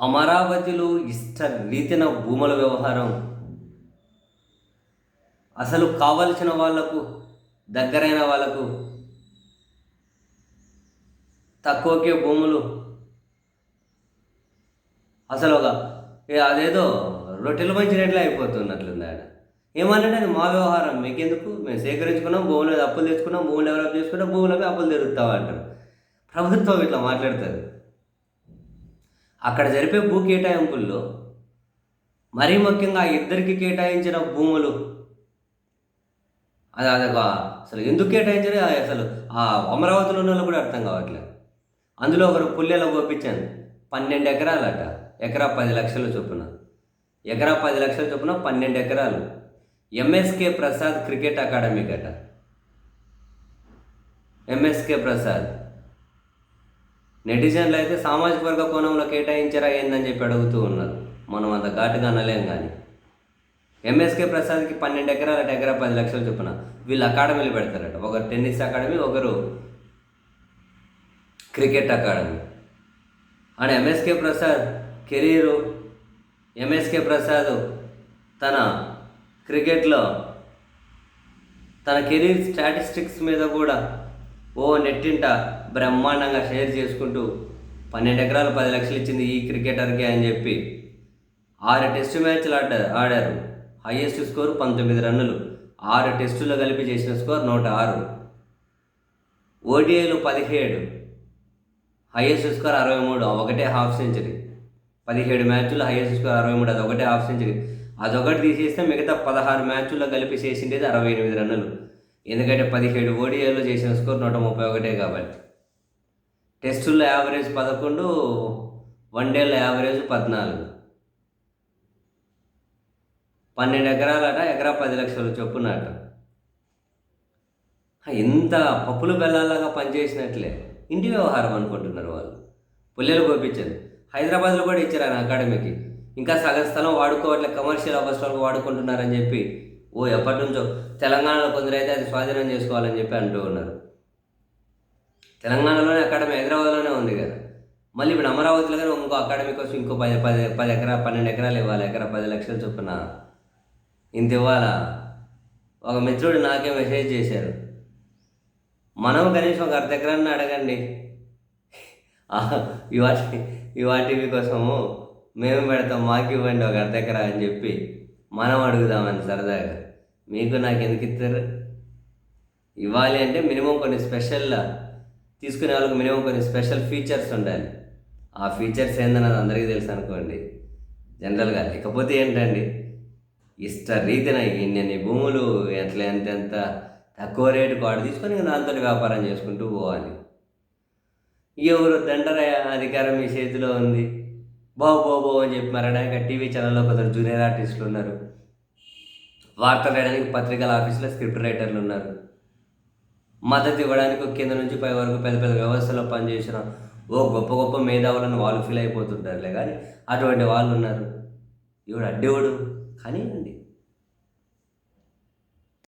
అమరావతిలో ఇష్ట రీతిన భూముల వ్యవహారం. అసలు కావలసిన వాళ్ళకు దగ్గరైన వాళ్ళకు తక్కువకే భూములు. అసలు ఒక ఏ అదేదో రొట్టెలు మంచినట్లే అయిపోతున్నట్లుంది ఆడ. ఏమన్నాడు అది మా వ్యవహారం. మీకెందుకు? మేము సేకరించుకున్నాం భూములు మీద అప్పులు తెచ్చుకున్నాం భూములు డెవలప్ చేసుకున్నాం భూములపై అప్పులు తెరుస్తాం అంటారు. ప్రభుత్వం ఇట్లా మాట్లాడుతుంది. అక్కడ జరిపే భూ కేటాయింపుల్లో మరీ ముఖ్యంగా ఇద్దరికి కేటాయించిన భూములు. అది అదొక అసలు ఎందుకు కేటాయించారు? అసలు ఆ అమరావతిలో ఉన్న వాళ్ళు కూడా అర్థం కావట్లేదు అందులో ఒకరు పుల్లెలో గోపించాను పన్నెండు ఎకరాలట. ఎకరా పది లక్షల చొప్పున. ఎకరా పది లక్షల చొప్పున పన్నెండు ఎకరాలు. ఎంఎస్కే ప్రసాద్ క్రికెట్ అకాడమీ గట ఎంఎస్కే ప్రసాద్. నెటిజన్లు అయితే సామాజిక వర్గ కోణంలో కేటాయించరా ఏందని చెప్పి అడుగుతూ ఉన్నారు. మనం అంత ఘాటుగా అనలేం కానీ. ఎంఎస్కే ప్రసాద్కి పన్నెండు ఎకరాల ఎకరా పది లక్షలు చొప్పున వీళ్ళు అకాడమీలు పెడతారట. ఒకరు టెన్నిస్ అకాడమీ ఒకరు cricket academy. And MSK Prasad career MSK Prasad తన క్రికెట్లో తన కెరీర్ స్టాటిస్టిక్స్ మీద కూడా ఓ నెట్టింట బ్రహ్మాండంగా షేర్ చేసుకుంటూ పన్నెండు ఎకరాలు పది లక్షలు ఇచ్చింది ఈ క్రికెటర్కి అని చెప్పి ఆరు టెస్ట్ మ్యాచ్లు ఆడ ఆడారు. హైయెస్ట్ స్కోర్ పంతొమ్మిది రన్నులు. ఆరు టెస్టుల్లో కలిపి చేసిన స్కోర్ నూట ఆరు. ఓడిఐలు పదిహేడు. హైయెస్ట్ స్కోర్ అరవై మూడు. ఒకటే హాఫ్ సెంచరీ. పదిహేడు మ్యాచ్లు హైయెస్ట్ స్కోర్ అరవై మూడు. అదొకటే హాఫ్ సెంచరీ. అదొకటి తీసేస్తే మిగతా పదహారు మ్యాచ్ల్లో కలిపి చేసిండేది అరవై ఎనిమిది రన్నులు. ఎందుకంటే పదిహేడు ఓడిఐలో చేసిన స్కోర్ నూట ముప్పై ఒకటే కాబట్టి. టెస్టుల్లో యావరేజ్ పదకొండు వన్ డేలో యావరేజ్ పద్నాలుగు. పన్నెండు ఎకరాలట ఎకరా పది లక్షలు చొప్పునట. ఇంత పప్పులు బెల్లాలాగా పనిచేసినట్లే. ఇంటి వ్యవహారం అనుకుంటున్నారు వాళ్ళు. పుల్లెలు కోపించారు. హైదరాబాద్లో కూడా ఇచ్చారు ఆయన అకాడమీకి? ఇంకా సగం స్థలం వాడుకోవట్లే కమర్షియల్ అవసరాలకు వాడుకుంటున్నారని చెప్పి. ఓ ఎప్పటి నుంచో తెలంగాణలో కొందరైతే అది స్వాధీనం చేసుకోవాలని చెప్పి అంటూ ఉన్నారు. తెలంగాణలోనే అకాడమీ హైదరాబాద్లోనే ఉంది కదా. మళ్ళీ ఇప్పుడు అమరావతిలో కానీ ఇంకో అకాడమీ కోసం ఇంకో పది పది పది ఎకరా పన్నెండు ఎకరాలు ఇవ్వాలి? ఎకరా పది లక్షలు చొప్పున. ఇంత ఇవ్వాలా? ఒక మిత్రుడు నాకే మెసేజ్ చేశారు. మనం కనీసం ఒక అర్ధ ఎకరాన్ని అడగండి. ఇవాటి ఇవాటివి కోసము మేము పెడతాం మాకు ఇవ్వండి ఒక అర్ధ ఎకరా అని చెప్పి మనం అడుగుదామని సరదాగా. మీకు నాకు ఎందుకు ఇస్తారు? ఇవ్వాలి అంటే మినిమం కొన్ని స్పెషల్ తీసుకునే వాళ్ళకి మినిమం కొన్ని స్పెషల్ ఫీచర్స్ ఉండాలి. ఆ ఫీచర్స్ ఏందన్నది అందరికీ తెలుసు అనుకోండి. జనరల్గా లేకపోతే ఏంటండి? ఇష్ట రీతిన ఇన్ని భూములు ఎట్లా ఎంత తక్కువ రేటుకు వాడు తీసుకొని దాంతో వ్యాపారం చేసుకుంటూ పోవాలి. ఎవరు దండరయ్య అధికారం మీ చేతిలో ఉంది? బావు బావు అని చెప్పి మరడానికి టీవీ ఛానల్లో కొందరు జూనియర్ ఆర్టిస్టులు ఉన్నారు. వార్తలు రాయడానికి పత్రికల ఆఫీసులో స్క్రిప్ట్ రైటర్లు ఉన్నారు. మద్దతు ఇవ్వడానికి కింద నుంచి పై వరకు పెద్ద పెద్ద వ్యవస్థలో పనిచేసిన ఓ గొప్ప గొప్ప మేధావులను వాళ్ళు ఫీల్ అయిపోతుంటారులే. కానీ అటువంటి వాళ్ళు ఉన్నారు. ఇవిడు అడ్డేవుడు? కానివ్వండి